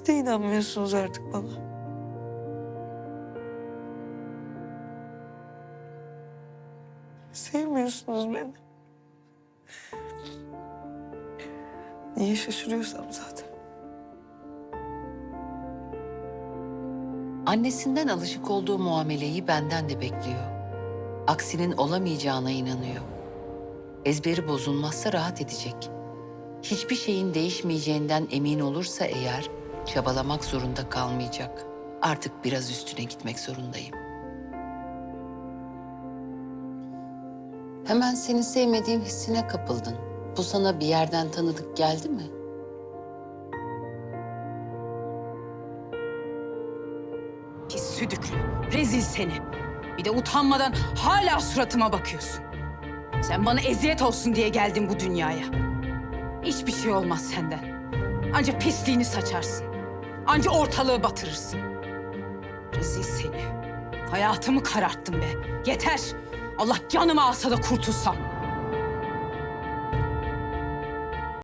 Siz de inanmıyorsunuz artık bana. Sevmiyorsunuz beni. Niye şaşırıyorsam zaten. Annesinden alışık olduğu muameleyi benden de bekliyor. Aksinin olamayacağına inanıyor. Ezberi bozulmazsa rahat edecek. Hiçbir şeyin değişmeyeceğinden emin olursa eğer çabalamak zorunda kalmayacak. Artık biraz üstüne gitmek zorundayım. Hemen seni sevmediğim hissine kapıldın. Bu sana bir yerden tanıdık geldi mi? Pis südüklü, rezil seni. Bir de utanmadan hala suratıma bakıyorsun. Sen bana eziyet olsun diye geldin bu dünyaya. Hiçbir şey olmaz senden. Anca pisliğini saçarsın. Anca ortalığı batırırsın. Rezil seni. Hayatımı kararttın be. Yeter. Allah canımı alsa da kurtulsam.